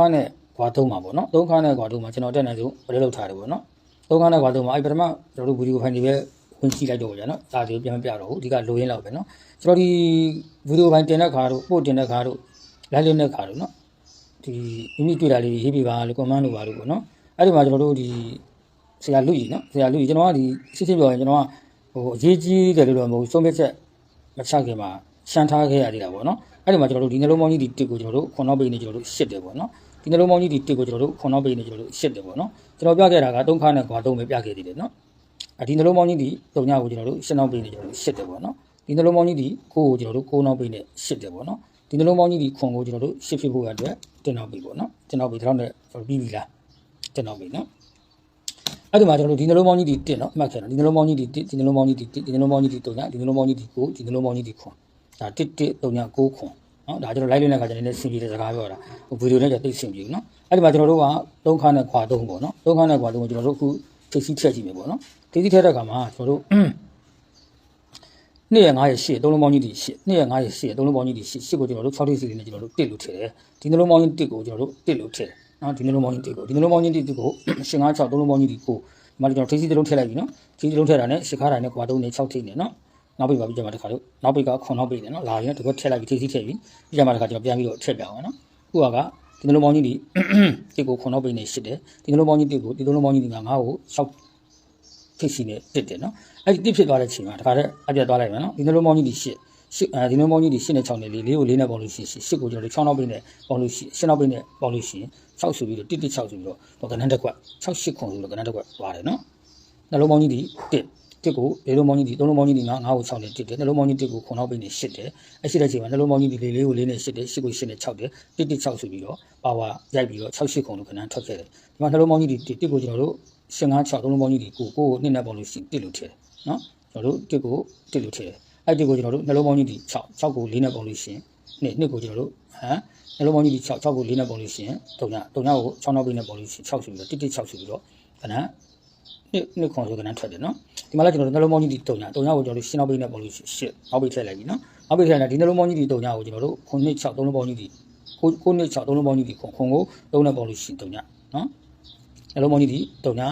ခါနဲ့ကွာသုံးမှာပေါ့နော်သုံးခါနဲ့ကွာသုံးမှာကျွန်တော်တက်နေဆိုဘယ်လိုလုပ်ထားတယ်ပေါ့နော်သုံးခါနဲ့ကွာသုံးမှာအဲ့ပထမကျွန်တော်တို့ဗီဒီယိုဖိုင်တွေပဲဝင်ကြည့်လိုက်တော့ကြာနော်ဒါတွေပြန်မပြတော့ဘူးအဓိကလိုရင်းလောက်ပဲနော်ကျွန်တော်ဒီဗီဒီယိုဖိုင်တင်တဲ့ခါတို့ပို့တင်တဲ့ခါတို့လိုက်လွတ်တဲ့ခါတို့နော်ဒီမိမိတွေ့တာလေးရေးပြပါလို့ comment လုပ်ပါလို့ပေါ့နော်အဲ့ဒီမှာကျွန်တော်တို့ဒီဆရာလူကြီးနော်ဆရာလူကြီးကျွန်တော်ကဒီစစ်စစ်ပြောရင်ကျွန်တော်ကဟိုအရေးကြီးတယ်လို့တော့မဟုတ်ဘူးဆုံးဖြတ်ချက်မချခင်မှာရှမ်းထားခဲ့ရသေးတာပေါ့နော်အဲ့ဒီမှာကျွန်တော်တို့ဒီနှလုံးပေါင်းကြီးဒီတစ်ကိုကျွန်တော်တို့ခွန်နောက်ပိတ်နေကျွန်တော်တို့ရှစ်တယ်ပေါ့နော် ဒီနှလုံးပေါင်းကြီးဒီတစ်ကိုကျွန်တော်တို့ခွန်နောက်ပိတ်နေကျွန်တော်တို့ရှစ်တယ်ပေါ့နော်ကျွန်တော်ပြခဲ့တာကသုံးခါနဲ့ကွာသုံးပဲပြခဲ့သေးတယ်နော်အဒီနှလုံးပေါင်းကြီးဒီတုံညကိုကျွန်တော်တို့ရှင်းအောင်ပေးနေကျွန်တော်တို့ရှစ်တယ်ပေါ့နော်ဒီနှလုံးပေါင်းကြီးဒီကိုကိုကျွန်တော်တို့ကိုနောက်ပေးနေရှစ်တယ်ပေါ့နော်ဒီနှလုံးပေါင်းကြီးဒီခွန်ကိုကျွန်တော်တို့ရှစ်ဖြစ်ဖို့အတွက်တင်နောက်ပေးပေါ့နော်တင်နောက်ပေးဒါတော့လည်းကျွန်တော်ပြီးပြီလားတင်နောက်ပေးနော်အဲ့ဒီမှာကျွန်တော်တို့ဒီနှလုံးပေါင်းကြီးဒီတင်နော်အမှတ်ခဲ့နော်ဒီနှလုံးပေါင်းကြီးဒီတစ်ဒီနှလုံးပေါင်းကြီးဒီတစ်ဒီနှလုံးပေါင်းကြီးဒီတုံညဒီနှလုံးပေါင်းကြီးဒီကိုဒီနှလုံးပေါင်းကြီးဒီခွန်ဒါတစ်တစ်တုံညကိုခွန် နော်ဒါကျွန်တော်လိုက်လွှင့်တဲ့ခါကျရင်လည်းဆင်ပြေတဲ့စကားပြောတာဟိုဗီဒီယိုနဲ့ကြတိတ်ဆင်ပြေဘူးနော်အဲ့ဒီမှာကျွန်တော်တို့ကသုံးခါနဲ့ခွာသုံးပေါ့နော်သုံးခါနဲ့ခွာသုံးကိုကျွန်တော်တို့အခုထိပ်စီးထည့်ကြည့်မယ်ပေါ့နော်ထိပ်စီးထည့်တဲ့အခါမှာကျွန်တော်တို့နှစ်ရက်9ရက်8သုံးလုံးပေါင်းကြီးဒီ8နှစ်ရက်9ရက်8သုံးလုံးပေါင်းကြီးဒီ8 8ကိုကျွန်တော်တို့6ထိပ်စီလေးနဲ့ကျွန်တော်တို့တစ်လို့ထည့်တယ်ဒီနှလုံးပေါင်းကြီးတစ်ကိုကျွန်တော်တို့တစ်လို့ထည့်တယ်နော်ဒီနှလုံးပေါင်းကြီးတစ်ကိုဒီနှလုံးပေါင်းကြီးတစ်ကိုရှင်9 6သုံးလုံးပေါင်းကြီးဒီကိုဒီမှာကျွန်တော်ထိပ်စီတစ်လုံးထည့်လိုက်ပြီနော်ထိပ်စီတစ်လုံးထည့်တာနဲ့ရှစ်ခါတိုင်းနဲ့ကွာတုံးနဲ့6ထိပ်နဲ့နော် နောက်ပိတ်ပါပြီးကြမှာတစ်ခါလို့နောက်ပိတ်ကခွန်နောက်ပိတ်နဲ့နော်လာရင်တကွထည့်လိုက်ပြီးထိပ်စီထည့်ပြီးပြီးကြမှာတစ်ခါကျွန်တော်ပြန်ပြီးတော့ထည့်ပြအောင်နော်ခုကဒီနှလုံးပေါင်းကြီးဒီတစ်ကိုခွန်နောက်ပိတ်နဲ့ရှစ်တယ်ဒီနှလုံးပေါင်းကြီးတစ်ကိုဒီနှလုံးပေါင်းကြီးဒီကငါ့ကို6ဖြစ်စီနဲ့တစ်တယ်နော်အဲ့ဒီတစ်ဖြစ်သွားတဲ့ချိန်မှာတခါတည်းအပြတ်သွားလိုက်မယ်နော်ဒီနှလုံးပေါင်းကြီးဒီရှစ်ရှစ်အဲဒီနှလုံးပေါင်းကြီးဒီရှစ်နဲ့6နဲ့လေးလေးကိုလေးနဲ့ပေါင်းလို့ရှိရင်ရှစ်ကိုကျွန်တော်တို့6နောက်ပိတ်နဲ့ပေါင်းလို့ရှိရင်ရှစ်နောက်ပိတ်နဲ့ပေါင်းလို့ရှိရင်6ဆိုပြီးတော့တစ်တစ်6ဆိုပြီးတော့တော့ကဏ္ဍတစ်ခွက်6 8ခွန်ဆိုတော့ကဏ္ဍတစ်ခွက်သွားတယ်နော်နှလုံးပေါင်းကြီးဒီတစ် တစ်ကိုလေးလုံးပေါင်းကြီးဒီသုံးလုံးပေါင်းကြီးဒီငါငါ့ကို6နဲ့တစ်တယ်နှလုံးပေါင်းကြီးတစ်ကိုခွန်နောက်ပိတ်နဲ့ရှစ်တယ်အဲ့ရှိတဲ့ချိန်မှာနှလုံးပေါင်းကြီးဒီလေးလေးကိုလေးနဲ့ရှစ်တယ်ရှစ်ကိုရှစ်နဲ့6တယ်တစ်တစ်6ဆိုပြီးတော့ပါဝါရိုက်ပြီးတော့6 8ခွန်လို့ခဏထွက်ခဲ့တယ်ဒီမှာနှလုံးပေါင်းကြီးဒီတစ်ကိုကျွန်တော်တို့ရှင်9 6သုံးလုံးပေါင်းကြီးဒီကိုကိုကိုနှစ်နဲ့ပေါင်းလို့ရှိရင်တစ်လို့ထည့်တယ်နော်ကျွန်တော်တို့တစ်ကိုတစ်လို့ထည့်တယ်အဲ့ဒီကိုကျွန်တော်တို့နှလုံးပေါင်းကြီးဒီ6 6ကို4နဲ့ပေါင်းလို့ရှိရင်နှစ်နှစ်ကိုကျွန်တော်တို့ဟမ်နှလုံးပေါင်းကြီးဒီ6 6ကို4နဲ့ပေါင်းလို့ရှိရင်တုံညတုံညကို6နောက်ပိတ်နဲ့ပေါင်းလို့ရှိရင်6ဆိုပြီးတော့တစ်တစ်6ဆိုပြီးတော့ခဏ နှစ်နှစ်ခွန်ဆိုကဏ္ဍထွက်တယ်နော်ဒီမှာလည်းကျွန်တော်တို့နှလုံးပေါင်းကြီးဒီတုံညတုံညကိုကျွန်တော်တို့ရှင်းနောက်ပိတ်နဲ့ပေါင်းလို့ရှိရင်8နောက်ပိတ်ထည့်လိုက်ပြီနော်နောက်ပိတ်ထည့်လိုက်ဒီနှလုံးပေါင်းကြီးဒီတုံညကိုကျွန်တော်တို့ခွန်နှစ်6သုံးလုံးပေါင်းကြီးဒီကိုကိုနှစ်6သုံးလုံးပေါင်းကြီးဒီခွန်ခွန်ကို3နဲ့ပေါင်းလို့ရှိရင်တုံညနော်နှလုံးပေါင်းကြီးဒီတုံည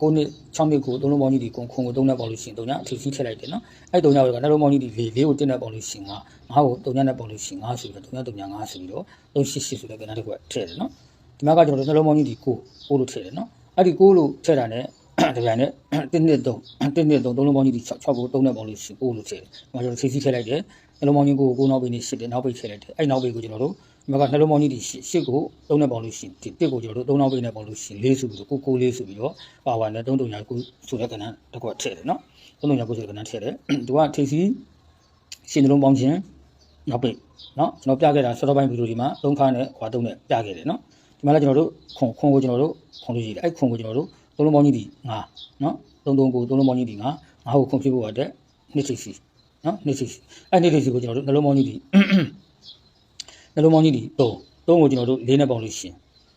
ကိုနှစ်6နှစ်ကိုသုံးလုံးပေါင်းကြီးဒီခွန်ခွန်ကို3နဲ့ပေါင်းလို့ရှိရင်တုံညအထီးစီးထည့်လိုက်တယ်နော်အဲ့တုံညကိုနှလုံးပေါင်းကြီးဒီ၄ကို1နဲ့ပေါင်းလို့ရှိရင်ငါငါ့ကိုတုံညနဲ့ပေါင်းလို့ရှိရင်ငါဆိုပြီးတော့တုံညတုံညငါဆိုပြီးတော့388ဆိုတဲ့ကဏ္ဍတစ်ခုထည့်တယ်နော်ဒီမှာကကျွန်တော်တို့နှလုံးပေါင်းကြီးဒီ9 9လို့ထည့်တယ်နော်အဲ့ဒီ9လို့ထည့်တာ ਨੇ တပြိုင်နဲ့1နှစ်3 1နှစ်3သုံးလုံးပေါင်းကြီးဒီ6 6ကို3နဲ့ပေါင်းလို့ရှိရင်9လို့ထည့်တယ်ဒီမှာကျွန်တော်ဖြည့်ဆည်းထည့်လိုက်တယ်နှလုံးပေါင်းကြီးကို9နောက်ပိတ်နေ8တယ်နောက်ပိတ်ထည့်လိုက်တယ်အဲ့နောက်ပိတ်ကိုကျွန်တော်တို့ဒီမှာကနှလုံးပေါင်းကြီးဒီ8 8ကို3နဲ့ပေါင်းလို့ရှိရင်ဒီ1ကိုကျွန်တော်တို့3နောက်ပိတ်နဲ့ပေါင်းလို့ရှိရင်4ဆိုပြီးတော့9 9 4ဆိုပြီးတော့ပါဝါနဲ့3 3ညာ9ဆိုတဲ့ကဏ္ဍတစ်ခုထည့်တယ်နော်3 3ညာ9ဆိုတဲ့ကဏ္ဍထည့်တယ်သူကထိပ်စီးရှင်နှလုံးပေါင်းခြင်းနောက်ပိတ်နော်ကျွန်တော်ပြခဲ့တာစောစောပိုင်းဗီဒီယိုဒီမှာ3ခါနဲ့ခွာ3နဲ့ပြခဲ့တယ်နော်ဒီမှာလည်းကျွန်တော်တို့ခွန်ခွန်ကိုကျွန်တော်တို့ခွန်လို့ရှိတယ်အဲ့ခွန်ကိုကျွန်တော်တို့ သုံးလုံးပေါင်းကြီးဒီ9နော်သုံးသုံးကိုသုံးလုံးပေါင်းကြီးဒီ9ငါ့ကိုခွန်ဖြစ်ဖို့အတွက်နှစ်ထိပ်စီနော်နှစ်ထိပ်စီအဲ့နှစ်ထိပ်စီကိုကျွန်တော်တို့နှလုံးပေါင်းကြီးဒီနှလုံးပေါင်းကြီးဒီ3 3ကိုကျွန်တော်တို့4နဲ့ပေါင်းလို့ရှိရင်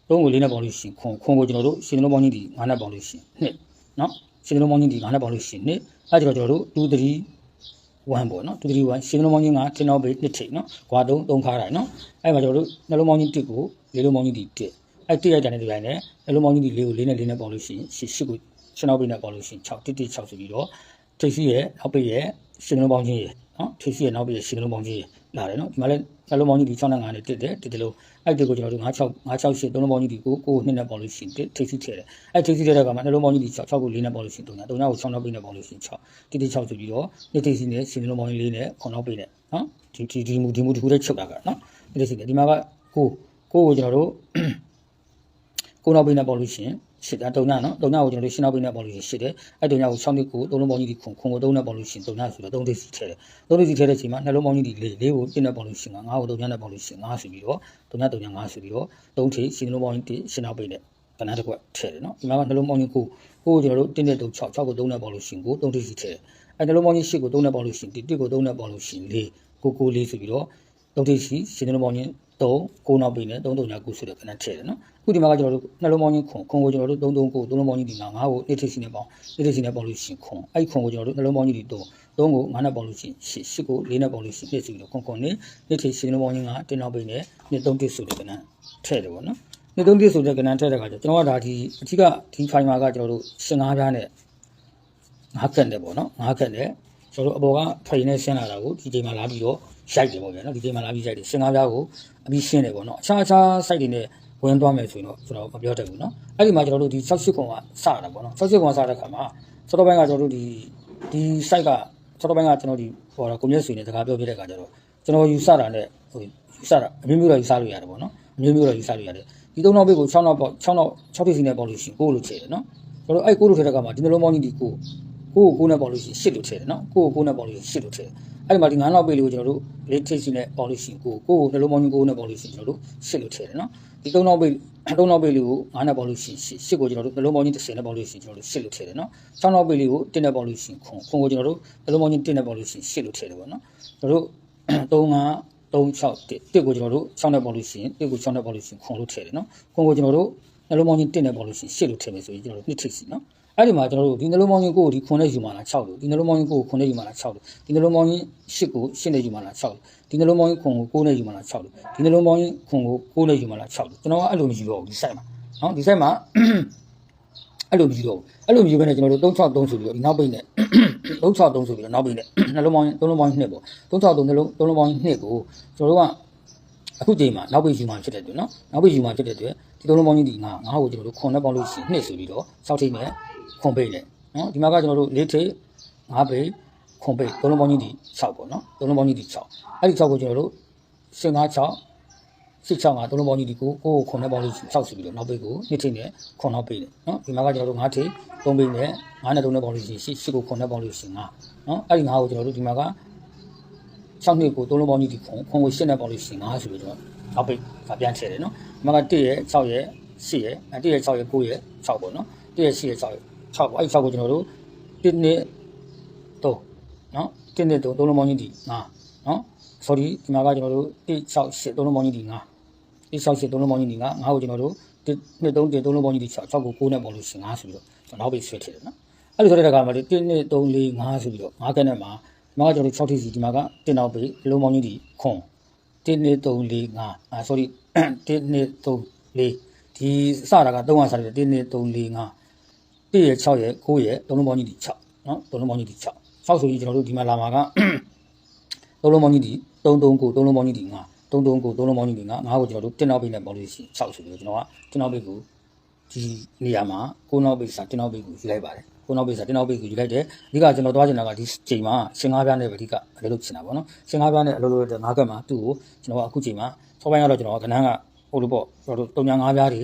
3ကို4နဲ့ပေါင်းလို့ရှိရင်ခွန်ခွန်ကိုကျွန်တော်တို့ရှင်နှလုံးပေါင်းကြီးဒီ9နဲ့ပေါင်းလို့ရှိရင်နှစ်နော်ရှင်နှလုံးပေါင်းကြီးဒီ9နဲ့ပေါင်းလို့ရှိရင်နှစ်အဲ့ဒါကျွန်တော်တို့2 3 1ပေါ့နော်2 3 1ရှင်နှလုံးပေါင်းကြီးကတင်တော့ဘေးနှစ်ထိပ်နော်ကွာ3 3ခါတိုင်းနော်အဲ့မှာကျွန်တော်တို့နှလုံးပေါင်းကြီး1ကို၄လုံးပေါင်းကြီးဒီ1 အဲ့တိရိုက်တာနဲ့ဒီတိုင်းနဲ့နှလုံးပေါင်းကြီးဒီ၄ကို၄နဲ့၄နဲ့ပေါင်းလို့ရှိရင်ရှစ်ရှစ်ကိုရှင်းနောက်ပိနဲ့ပေါင်းလို့ရှိရင်6တိတိ6ဆိုပြီးတော့ထိပ်စီးရဲ့နောက်ပိရဲ့ရှင်နှလုံးပေါင်းကြီးရဲ့နော်ထိပ်စီးရဲ့နောက်ပိရဲ့ရှင်နှလုံးပေါင်းကြီးရဲ့လာတယ်နော်ဒီမှာလည်းနှလုံးပေါင်းကြီးဒီ6နဲ့9နဲ့တစ်တယ်တစ်တယ်လို့အဲ့ဒီကိုကျွန်တော်တို့9 6 9 6 8သုံးလုံးပေါင်းကြီးဒီကိုကိုနှစ်နဲ့ပေါင်းလို့ရှိရင်တစ်ထိပ်စီးထည့်တယ်အဲ့ထိပ်စီးထည့်တဲ့ကမှာနှလုံးပေါင်းကြီးဒီ6 6ကို4နဲ့ပေါင်းလို့ရှိရင်3ည3ညကို6နောက်ပိနဲ့ပေါင်းလို့ရှိရင်6တိတိ6ဆိုပြီးတော့နှစ်ထိပ်စီးနဲ့ရှင်နှလုံးပေါင်းကြီး4နဲ့9နောက်ပိနဲ့နော်ဒီဒီဒီမူဒီမူဒီခုတည်းချုပ်တာကနော်ဒီလိုရှိတယ်ဒီမှာကကိုကိုကိုကျွန်တော်တို့ ကိုနောက်ပိနဲ့ပေါလို့ရှိရင်ရှစ်တာတုံညနော်တုံညကိုကျွန်တော်တို့ရှင်းနောက်ပိနဲ့ပေါလို့ရှိရင်ရှစ်တယ်အဲ့တုံညကို6နှစ်ကိုသုံးလုံးပေါင်းကြီးဒီခွန်ခွန်ကို3နဲ့ပေါလို့ရှိရင်တုံညဆိုတော့3သိစီထဲတယ်3သိစီထဲတဲ့ချိန်မှာနှလုံးပေါင်းကြီးဒီ၄၄ကို1နဲ့ပေါလို့ရှိရင်9ကိုတုံညနဲ့ပေါလို့ရှိရင်9ဆိုပြီးတော့တုံညတုံည9ဆိုပြီးတော့3ထိရှင်းနှလုံးပေါင်းကြီးရှင်းနောက်ပိနဲ့ကဏ္ဍတစ်ခွက်ထည့်တယ်နော်ဒီမှာကနှလုံးပေါင်းကြီးကိုကိုကိုကျွန်တော်တို့1နဲ့3 6 6ကို3နဲ့ပေါလို့ရှိရင်ကို3သိစီထဲတယ်အဲ့နှလုံးပေါင်းကြီး8ကို3နဲ့ပေါလို့ရှိရင်ဒီ1ကို3နဲ့ပေါလို့ရှိရင်4ကိုကို4ဆိုပြီးတော့3သိစီရှင်းနှလုံးပေါင်းကြီး 3 9နောက်ပိနဲ့3 3ည9ဆိုတဲ့ကဏ္ဍထည့်တယ်နော်အခုဒီမှာကကျွန်တော်တို့နှလုံးပေါင်းကြီးခွန်ခွန်ကိုကျွန်တော်တို့3 3 9 3လုံးပေါင်းကြီးဒီမှာ9ကို1ထိစီနဲ့ပေါင်း1ထိစီနဲ့ပေါင်းလို့ရှိရင်ခွန်အဲ့ခွန်ကိုကျွန်တော်တို့နှလုံးပေါင်းကြီးဒီ3 3ကို9နဲ့ပေါင်းလို့ရှိရင်8 8ကို4နဲ့ပေါင်းလို့ရှိရင်1ဆိုပြီးတော့ခွန်ခွန်နဲ့1ထိစီနှလုံးပေါင်းကြီးက1နောက်ပိနဲ့2 3 1ဆိုတဲ့ကဏ္ဍထည့်တယ်ပေါ့နော်နှစ်သုံးတစ်ဆိုတဲ့ကဏ္ဍထက်တဲ့ခါကျကျွန်တော်ကဒါဒီအထီးကဒီဖိုင်မာကကျွန်တော်တို့ရှင်ငါးပြားနဲ့ငါးကက်နဲ့ပေါ့နော်ငါးကက်နဲ့ကျွန်တော်တို့အပေါ်ကဖိန်နဲ့ရှင်းလာတာကိုဒီချိန်မှာလာပြီးတော့ ရိုက်တယ်ပေါ့ဗျာနော်ဒီချိန်မှာလာပြီးရိုက်တယ်ရှင်ငါးပြားကိုအပြီးရှင်းတယ်ပေါ့နော်အခြားအခြား site တွေနဲ့ဝင်သွားမယ်ဆိုရင်တော့ကျွန်တော်မပြောတတ်ဘူးနော်အဲ့ဒီမှာကျွန်တော်တို့ဒီ68ခွန်ကစတာပေါ့နော်68ခွန်ကစတဲ့ခါမှာစောတော်ပိုင်းကကျွန်တော်တို့ဒီဒီ site ကစောတော်ပိုင်းကကျွန်တော်ဒီဟောတာကိုမြတ်ဆွေနဲ့စကားပြောပြတဲ့ခါကျတော့ကျွန်တော်ယူဆတာနဲ့ဟိုယူဆတာအမျိုးမျိုးတော့ယူဆလို့ရတယ်ပေါ့နော်အမျိုးမျိုးတော့ယူဆလို့ရတယ်ဒီသုံးနောက်ဘေးကို6နောက်ပေါ့6နောက်6တိစီနဲ့ပေါ့လို့ရှိရင်ကိုလို့ချေတယ်နော်ကျွန်တော်အဲ့ကိုလို့ထည့်တဲ့ခါမှာဒီနှလုံးပေါင်းကြီးဒီကို ကိုကိုကိုနဲ့ပေါ့လို့ရှိရင်8လို့ထည့်တယ်နော်ကိုကိုကိုနဲ့ပေါ့လို့ရှိရင်8လို့ထည့်တယ်အဲ့ဒီမှာဒီ9နောက်ဘေးလေးကိုကျွန်တော်တို့လေးထိတ်စီနဲ့ပေါ့လို့ရှိရင်ကိုကိုကိုနှလုံးပေါင်းကြီးကိုနဲ့ပေါ့လို့ရှိရင်ကျွန်တော်တို့8လို့ထည့်တယ်နော်ဒီသုံးနောက်ဘေးသုံးနောက်ဘေးလေးကို9နဲ့ပေါ့လို့ရှိရင်8ကိုကျွန်တော်တို့နှလုံးပေါင်းကြီး10နဲ့ပေါ့လို့ရှိရင်ကျွန်တော်တို့8လို့ထည့်တယ်နော်6နောက်ဘေးလေးကို1နဲ့ပေါ့လို့ရှိရင်ခွန်ခွန်ကိုကျွန်တော်တို့နှလုံးပေါင်းကြီး1နဲ့ပေါ့လို့ရှိရင်8လို့ထည့်တယ်ပေါ့နော်ကျွန်တော်တို့3 5 36တစ်တစ်ကိုကျွန်တော်တို့6နဲ့ပေါ်လို့ရှိရင်တစ်ကို6နဲ့ပေါ်လို့ရှိရင်ခွန်လို့ထည့်တယ်နော်ခွန်ကိုကျွန်တော်တို့နှလုံးပေါင်းချင်း1နဲ့ပေါ်လို့ရှိရင်8လို့ထည့်မယ်ဆိုရင်ကျွန်တော်တို့နှစ်ထိပ်စီနော် အဲ့ဒီမှာကျွန်တော်တို့ဒီနှလုံးပေါင်းချင်းကိုဒီခွန်နဲ့ယူမှာလား6လို့ဒီနှလုံးပေါင်းချင်းကိုခွန်နဲ့ယူမှာလား6လို့ဒီနှလုံးပေါင်းချင်း8ကို8နဲ့ယူမှာလား6လို့ဒီနှလုံးပေါင်းချင်းခွန်ကို9နဲ့ယူမှာလား6လို့ဒီနှလုံးပေါင်းချင်းခွန်ကို9နဲ့ယူမှာလား6လို့ကျွန်တော်ကအဲ့လိုမယူတော့ဘူးဒီ site မှာနော်ဒီ site မှာအဲ့လိုမယူတော့ဘူးအဲ့လိုမယူဘဲနဲ့ကျွန်တော်တို့363ဆိုပြီးတော့ဒီနောက်ပိတ်နဲ့363ဆိုပြီးတော့နောက်ပိတ်နဲ့နှလုံးပေါင်းနှလုံးပေါင်းနှစ်ပေါ့363နှလုံးနှလုံးပေါင်းနှစ်ကိုကျွန်တော်တို့ကအခုချိန်မှာနောက်ပိတ်ယူမှဖြစ်တဲ့အတွက်နော်နောက်ပိတ်ယူမှဖြစ်တဲ့အတွက်ဒီသုံးလုံးပေါင်းကြီးဒီငါငါ့ကိုကျွန်တော်တို့ခွန်နဲ့ပေါင်းလို့ရှိရင်နှစ်ဆိုပြီးတော့6ထိပ်နဲ့ ခွန်ပိတ်နဲ့နော်ဒီမှာကကျွန်တော်တို့၄ထိပ်၅ပိတ်ခွန်ပိတ်သုံးလုံးပေါင်းကြီးဒီ6ပေါ့နော်သုံးလုံးပေါင်းကြီးဒီ6အဲ့ဒီ6ကိုကျွန်တော်တို့ရှင်း5 6စစ်ချောင်းကသုံးလုံးပေါင်းကြီးဒီကိုကိုကိုခွန်နဲ့ပေါင်းလို့ရှိရင်6ဆိုပြီးတော့နောက်ပိတ်ကိုနှစ်ထိပ်နဲ့ခွန်နောက်ပိတ်နဲ့နော်ဒီမှာကကျွန်တော်တို့5ထိပ်3ပိတ်နဲ့9နဲ့3နဲ့ပေါင်းလို့ရှိရင်8ကိုခွန်နဲ့ပေါင်းလို့ရှိရင်9နော်အဲ့ဒီ9ကိုကျွန်တော်တို့ဒီမှာက6နှစ်ကိုသုံးလုံးပေါင်းကြီးဒီခွန်ခွန်ကို8နဲ့ပေါင်းလို့ရှိရင်9ဆိုပြီးတော့နောက်ပိတ်ကပြန်ထည့်တယ်နော်ဒီမှာက1ရဲ့6ရဲ့8ရဲ့1ရဲ့6ရဲ့9ရဲ့6ပေါ့နော်1ရဲ့8ရဲ့6ရဲ့ 6ပေါ့အဲ့ဒီ6ကိုကျွန်တော်တို့1နှစ်3နော်1နှစ်3သုံးလုံးပေါင်းကြီးဒီ9နော် sorry ဒီမှာကကျွန်တော်တို့168သုံးလုံးပေါင်းကြီးဒီ9 168သုံးလုံးပေါင်းကြီးဒီ9 9ကိုကျွန်တော်တို့1 2 3 1သုံးလုံးပေါင်းကြီးဒီ6 6ကို9နဲ့ပေါင်းလို့ရှိရင်9ဆိုပြီးတော့ကျွန်တော်နောက်ပိတ်ဆွဲထည့်တယ်နော်အဲ့လိုဆိုတဲ့အခါမှာဒီ1 2 3 4 5ဆိုပြီးတော့9ကနဲ့မှာဒီမှာကကျွန်တော်တို့6ထိပ်စီဒီမှာက1နောက်ပိတ်လုံးပေါင်းကြီးဒီခွန်1 2 3 4 5အာ sorry 1 2 3 4ဒီစတာက300စတယ်1 2 3 4 5 1ရဲ့6ရဲ့9ရဲ့သုံးလုံးပေါင်းကြီးဒီ6နော်သုံးလုံးပေါင်းကြီးဒီ6 6ဆိုရင်ကျွန်တော်တို့ဒီမှာလာမှာကသုံးလုံးပေါင်းကြီးဒီ339သုံးလုံးပေါင်းကြီးဒီ9 339သုံးလုံးပေါင်းကြီးဒီ9 9ကိုကျွန်တော်တို့တင်နောက်ပိတ်နဲ့ပေါင်းလို့ရှိရင်6ဆိုပြီးတော့ကျွန်တော်ကတင်နောက်ပိတ်ကိုဒီနေရာမှာကိုနောက်ပိတ်စာတင်နောက်ပိတ်ကိုယူလိုက်ပါတယ်ကိုနောက်ပိတ်စာတင်နောက်ပိတ်ကိုယူလိုက်တယ်အဓိကကျွန်တော်သွားချင်တာကဒီချိန်မှာရှင်ငါးပြားနဲ့ပဲအဓိကအလုပ်လုပ်ချင်တာပေါ့နော်ရှင်ငါးပြားနဲ့အလုပ်လုပ်တဲ့ငါးကတ်မှာသူ့ကိုကျွန်တော်ကအခုချိန်မှာဆောင်းပိုင်းကတော့ကျွန်တော်ကကနန်းကဟိုလိုပေါ့ကျွန်တော်တို့တုံညာငါးပြားတွေ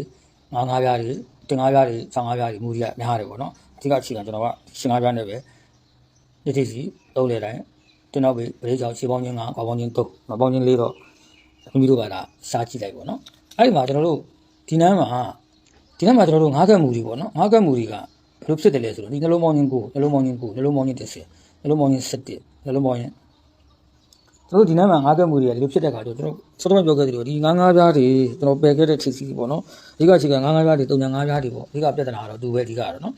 ငါးငါးပြားတွေ တင်ငါးပြားတွေဆောင်းငါးပြားတွေမူရီကများတယ်ပေါ့နော်အဓိကချိန်ကကျွန်တော်ကရှင်ငါးပြားနဲ့ပဲဒီတိစီသုံးလေတိုင်းတင်နောက်ပိတ်ပရိကြောင်ရှေးပေါင်းချင်း9ကွာပေါင်းချင်း3မပေါင်းချင်း4တော့မိမိတို့ကဒါစားကြည့်လိုက်ပေါ့နော်အဲ့ဒီမှာကျွန်တော်တို့ဒီနန်းမှာဒီနန်းမှာကျွန်တော်တို့ငါးကက်မူတွေပေါ့နော်ငါးကက်မူတွေကဘယ်လိုဖြစ်တယ်လဲဆိုတော့ဒီနှလုံးပေါင်းချင်းကိုနှလုံးပေါင်းချင်းကိုနှလုံးပေါင်းချင်း30နှလုံးပေါင်းချင်း17နှလုံးပေါင်းချင်းကျွန် တော်ဒီနန်းမှာငါးကက်မူတွေကဒီလိုဖြစ်တဲ့ခါကျတော့ကျွန်တော်စောစောပြောခဲ့သလိုဒီငါးငါးပြားတွေကျွန်တော်ပယ်ခဲ့တဲ့ထိစီပေါ့နော်အဓိကချိန်ကငါးငါးပြားတွေတုံညာငါးပြားတွေပေါ့အဓိကပြဿနာကတော့သူပဲအဓိကကတော့နော်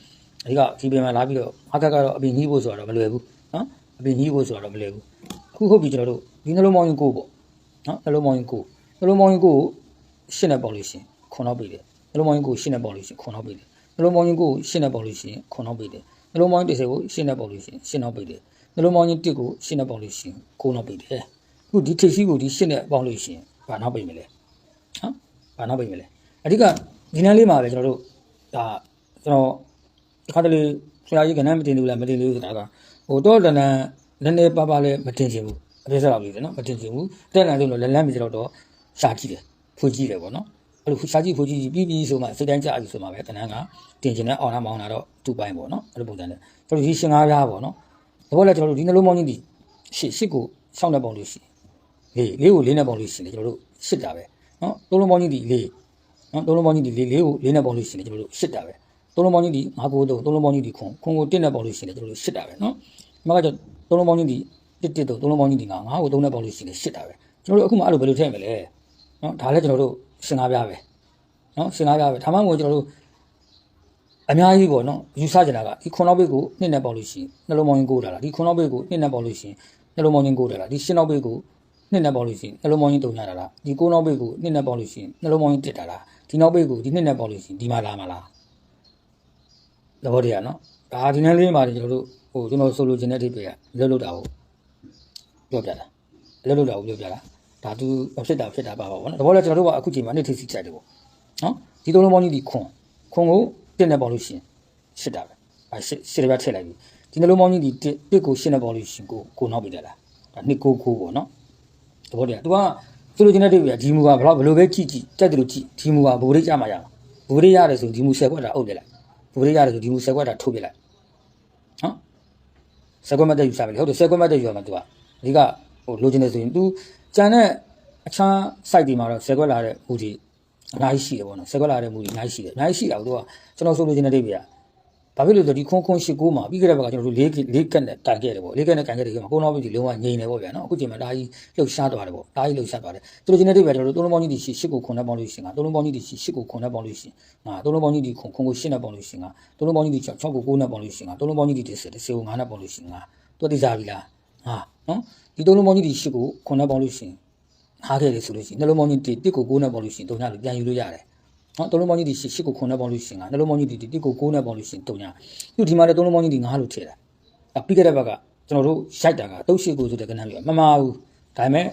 အဓိကဒီပြင်မှာလာပြီးတော့ငါးကက်ကတော့အပြင်ကြီးဖို့ဆိုတော့မလွယ်ဘူးနော်အပြင်ကြီးဖို့ဆိုတော့မလွယ်ဘူးအခုဟုတ်ပြီကျွန်တော်တို့ဒီနှလုံးပေါင်းချင်းကိုပေါ့နော်နှလုံးပေါင်းရင်ကိုနှလုံးပေါင်းရင်ကိုရှင်းနေပေါ့လို့ရှင်ခွန်တော့ပြီတယ်နှလုံးပေါင်းရင်ကိုရှင်းနေပေါ့လို့ရှင်ခွန်တော့ပြီတယ်နှလုံးပေါင်းရင်ကိုရှင်းနေပေါ့လို့ရှင်ခွန်တော့ပြီတယ်နှလုံးပေါင်းတစ်ဆယ်ကိုရှင်းနေပေါ့လို့ရှင်ရှင်းတော့ပြီတယ် နှလုံးပေါင်းရင်တစ်ကိုရှင်းနေပေါ့လို့ရှင်ကိုတော့ပြီတယ်အခုဒီထိပ်စီးကိုဒီရှင်းနေပေါ့လို့ရှင်ဘာနောက်ပြီမလဲဟမ်ဘာနောက်ပြီမလဲအဓိကဒီနန်းလေးမှာပဲကျွန်တော်တို့ဒါကျွန်တော်ဒီခါတလေဆရာကြီးကနန်းမတင်ဘူးလားမတင်ဘူးဆိုတာကဟိုတော့တန်းတန်းနည်းနည်းပါးပါးလည်းမတင်ချင်ဘူးအပြည့်စားလောက်လေးတယ်နော်မတင်ချင်ဘူးတက်လာလို့လည်းလမ်းမြင်တော့တော့ရှာကြည့်တယ်ဖွကြည့်တယ်ပေါ့နော်အဲ့လိုရှာကြည့်ဖွကြည့်ပြီးပြီးဆိုမှစိတ်တိုင်းကြပြီဆိုမှပဲတနန်းကတင်ချင်တဲ့အောင်နာမောင်းတာတော့တူပိုင်းပေါ့နော်အဲ့လိုပုံစံနဲ့ကျွန်တော်ဒီရှင်ငါးပြားပေါ့နော် တဘောလည်းကျွန်တော်တို့ဒီနှလုံးပေါင်းကြီးဒီရှစ်ရှစ်ကိုစောင့်တဲ့ပုံလို့ရှိလေးလေးကိုလေးနဲ့ပုံလို့ရှိတယ်ကျွန်တော်တို့ရှစ်တာပဲနော်သုံးလုံးပေါင်းကြီးဒီလေးနော်သုံးလုံးပေါင်းကြီးဒီလေးလေးကိုလေးနဲ့ပုံလို့ရှိတယ်ကျွန်တော်တို့ရှစ်တာပဲသုံးလုံးပေါင်းကြီးဒီငါးကိုသုံးသုံးလုံးပေါင်းကြီးဒီခွန်ခွန်ကိုတစ်နဲ့ပုံလို့ရှိတယ်ကျွန်တော်တို့ရှစ်တာပဲနော်ဒီမှာကကျွန်တော်သုံးလုံးပေါင်းကြီးဒီတစ်တစ်သုံးသုံးလုံးပေါင်းကြီးဒီငါငါးကိုသုံးနဲ့ပုံလို့ရှိတယ်ရှစ်တာပဲကျွန်တော်တို့အခုမှအဲ့လိုဘယ်လိုထည့်မလဲနော်ဒါလည်းကျွန်တော်တို့ရှင်းကားပြပဲနော်ရှင်းကားပြပဲဒါမှမဟုတ်ကျွန်တော်တို့ အများကြီးပေါ့နော်ယူဆကြတာကဒီခွန်နောက်ဘိတ်ကိုနှစ်နဲ့ပေါက်လို့ရှိရင်နှလုံးပေါင်းရင်းကိုးတာလားဒီခွန်နောက်ဘိတ်ကိုနှစ်နဲ့ပေါက်လို့ရှိရင်နှလုံးပေါင်းရင်းကိုးတာလားဒီရှင်းနောက်ဘိတ်ကိုနှစ်နဲ့ပေါက်လို့ရှိရင်နှလုံးပေါင်းရင်းတုံညာတာလားဒီကိုးနောက်ဘိတ်ကိုနှစ်နဲ့ပေါက်လို့ရှိရင်နှလုံးပေါင်းရင်းတစ်တာလားဒီနောက်ပိတ်ကိုဒီနှစ်နဲ့ပေါက်လို့ရှိရင်ဒီမှာလာမှာလားသဘောတရားနော်ဒါဒီနေ့လေးမှာကျွန်တော်တို့ဟိုကျွန်တော်ဆိုလိုချင်တဲ့အဓိပ္ပာယ်ကလွတ်လွတ်တာကိုပြောပြတာလွတ်လွတ်တာကိုပြောပြတာဒါသူဖြစ်တာဖြစ်တာပါပါဗောနော်သဘောလဲကျွန်တော်တို့ကအခုချိန်မှာနှစ်ထိစီချက်တယ်ဗောနော်ဒီသုံးလုံးပေါင်းကြီးဒီခွန်ခွန်ကို တစ်နဲ့ပေါက်လို့ရှိရင်ရှစ်တာပဲအဲရှစ်ရှစ်တစ်ပတ်ထည့်လိုက်ပြီဒီနှလုံးပေါင်းကြီးဒီတစ်တစ်ကိုရှစ်နဲ့ပေါက်လို့ရှိရင်ကိုကိုနောက်ပြတယ်လားဒါနှစ်ကိုကိုပေါ့နော် သဘောတရား तू ကဆိုလိုချင်တဲ့တိတ်ပြဒီမူကဘယ်တော့ဘယ်လိုပဲကြည့်ကြည့်တက်တယ်လို့ကြည့်ဒီမူကဘူရိတ်ကြမှာရမှာဘူရိတ်ရတယ်ဆိုဒီမူ10ခွက်တာအုပ်ပြလိုက်ဘူရိတ်ရတယ်ဆိုဒီမူ10ခွက်တာထုတ်ပြလိုက်နော်10ခွက်မတက်ယူစားပဲလေဟုတ်တယ်10ခွက်မတက်ယူရမှာ तू ကအဓိကဟိုလိုချင်တယ်ဆိုရင် तू ကြံတဲ့အခြား site တွေမှာတော့10ခွက်လာတဲ့မူကြီး အများကြီးရှိတယ်ပေါ့နော်10ခွက်လာတဲ့မူကြီးအများကြီးရှိတယ်အများကြီးရှိတာကို तू ကကျွန်တော်ဆိုလိုချင်တဲ့တိတ်ပြဘာဖြစ်လို့လဲဆိုတော့ဒီခွန်းခွန်းရှိကိုမှာပြီးခဲ့တဲ့ဘက်ကကျွန်တော်တို့၄၄ကက်နဲ့ကန်ခဲ့တယ်ပေါ့၄ကက်နဲ့ကန်ခဲ့တယ်ဒီမှာကိုနောက်ပြီးဒီလုံးဝငြိမ်နေပေါ့ဗျာနော်အခုချိန်မှာဒါကြီးလှုပ်ရှားသွားတယ်ပေါ့ဒါကြီးလှုပ်ရှားသွားတယ်သူတို့ချင်းတဲ့တိတ်ပဲကျွန်တော်တို့သုံးလုံးပေါင်းကြီးဒီရှိရှစ်ကိုခွန်နဲ့ပေါင်းလို့ရှိရင်ငါသုံးလုံးပေါင်းကြီးဒီရှိရှစ်ကိုခွန်နဲ့ပေါင်းလို့ရှိရင်ငါသုံးလုံးပေါင်းကြီးဒီခွန်ခွန်ကိုရှစ်နဲ့ပေါင်းလို့ရှိရင်ငါသုံးလုံးပေါင်းကြီးဒီ6 6ကို9နဲ့ပေါင်းလို့ရှိရင်ငါသုံးလုံးပေါင်းကြီးဒီ10 10ကို9နဲ့ပေါင်းလို့ရှိရင်ငါသူတိစားပြီလားဟာနော်ဒီသုံးလုံးပေါင်းကြီးဒီရှစ်ကိုခွန်နဲ့ပေါင်းလို့ရှိရင် ဟားခဲ့တယ်ဆိုလို့ရှိရင်နှလုံးပေါင်းကြီးဒီတစ်ကို9နဲ့ပေါင်းလို့ရှိရင်တုံညာလို့ပြန်ယူလို့ရတယ်နော်သုံးလုံးပေါင်းကြီးဒီရှစ်ကိုခုနှစ်ပေါင်းလို့ရှရင်ကနှလုံးပေါင်းကြီးဒီတစ်ကို9နဲ့ပေါင်းလို့ရှရင်တုံညာသူဒီမှာလည်းသုံးလုံးပေါင်းကြီးဒီ9လို့ထည့်တာအပြီးခဲ့တဲ့ဘက်ကကျွန်တော်တို့ရိုက်တာကတုတ်ရှိကိုဆိုတဲ့ကဏ္ဍမျိုးမမှားဘူးဒါပေမဲ့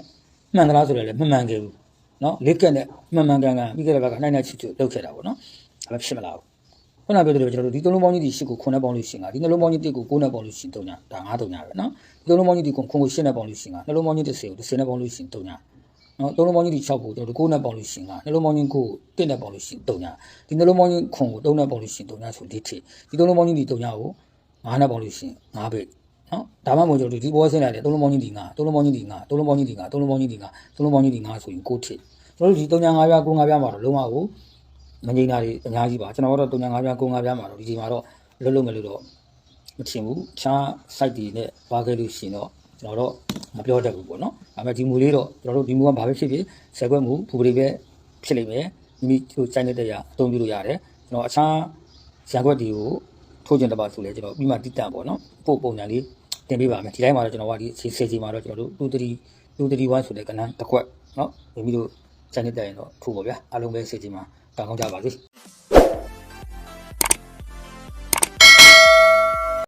မှန်သလားဆိုတော့လည်းမမှန်ခဲ့ဘူးနော်လက်ကက်နဲ့မှန်မှန်ကန်ကန်ပြီးခဲ့တဲ့ဘက်ကနိုင်နိုင်ချစ်ချစ်လုပ်ခဲ့တာပေါ့နော်ဒါပေမဲ့ဖြစ်မလာဘူးခုနပြောသလိုကျွန်တော်တို့ဒီသုံးလုံးပေါင်းကြီးဒီရှစ်ကို9နဲ့ပေါင်းလို့ရှရင်ကဒီနှလုံးပေါင်းကြီးတစ်ကို9နဲ့ပေါင်းလို့ရှရင်တုံညာဒါ9တုံညာပဲနော်ဒီသုံးလုံးပေါင်းကြီးဒီကို9ကို10နဲ့ပေါင်းလို့ရှရင်ကနှလုံးပေါင်းကြီး10ကို10နဲ့ပေါင်းလို့ရှရင်တုံညာ နော်သုံးလုံးပေါင်းကြီးဒီ6ကိုကျွန်တော်တို့9နဲ့ပေါင်းလို့ရှိရင်ကနှလုံးပေါင်းကြီးကို1နဲ့ပေါင်းလို့ရှိရင်3ညာဒီနှလုံးပေါင်းကြီးခွန်ကို3နဲ့ပေါင်းလို့ရှိရင်3ညာဆို၄ထိဒီသုံးလုံးပေါင်းကြီးဒီ3ညာကို9နဲ့ပေါင်းလို့ရှိရင်9ပဲနော်ဒါမှမဟုတ်ကျွန်တော်တို့ဒီဘောဆင်းလိုက်တယ်သုံးလုံးပေါင်းကြီးဒီ9သုံးလုံးပေါင်းကြီးဒီ9သုံးလုံးပေါင်းကြီးဒီ9သုံးလုံးပေါင်းကြီးဒီ9သုံးလုံးပေါင်းကြီးဒီ9ဆိုရင်9ထိကျွန်တော်တို့ဒီ3ညာ9ပြား9 9ပြားမှာတော့လုံးဝကိုမငိမ့်တာတွေအများကြီးပါကျွန်တော်တို့3ညာ9ပြား9 9ပြားမှာတော့ဒီချိန်မှာတော့လွတ်လွတ်မလို့တော့မထင်ဘူးခြား site တွေနဲ့ပါခဲ့လို့ရှိရင်တော့ ကျွန်တော်တော့မပြောတတ်ဘူးပေါ့နော်ဒါပေမဲ့ဒီမူလေးတော့ကျွန်တော်တို့ဒီမူကဘာပဲဖြစ်ဖြစ်ဆယ်ခွက်မူဘူပရိပဲဖြစ်လိမ့်မယ်မိမိတို့စိုင်းတဲ့တရားအသုံးပြုလို့ရတယ်ကျွန်တော်အခြားဇာခွက်တွေကိုထိုးကျင်တပါဆိုလဲကျွန်တော်ပြီးမှတိတန့်ပေါ့နော်ပို့ပုံညာလေးတင်ပေးပါမယ်ဒီတိုင်းမှာတော့ကျွန်တော်ကဒီစေစီမှာတော့ကျွန်တော်တို့2 3 2 3 1ဆိုတဲ့ကဏ္ဍတစ်ခွက်နော်မိမိတို့စိုင်းတဲ့တရားရင်တော့ထိုးပါဗျာအားလုံးပဲစေစီမှာတောင်းကောင်းကြပါစေ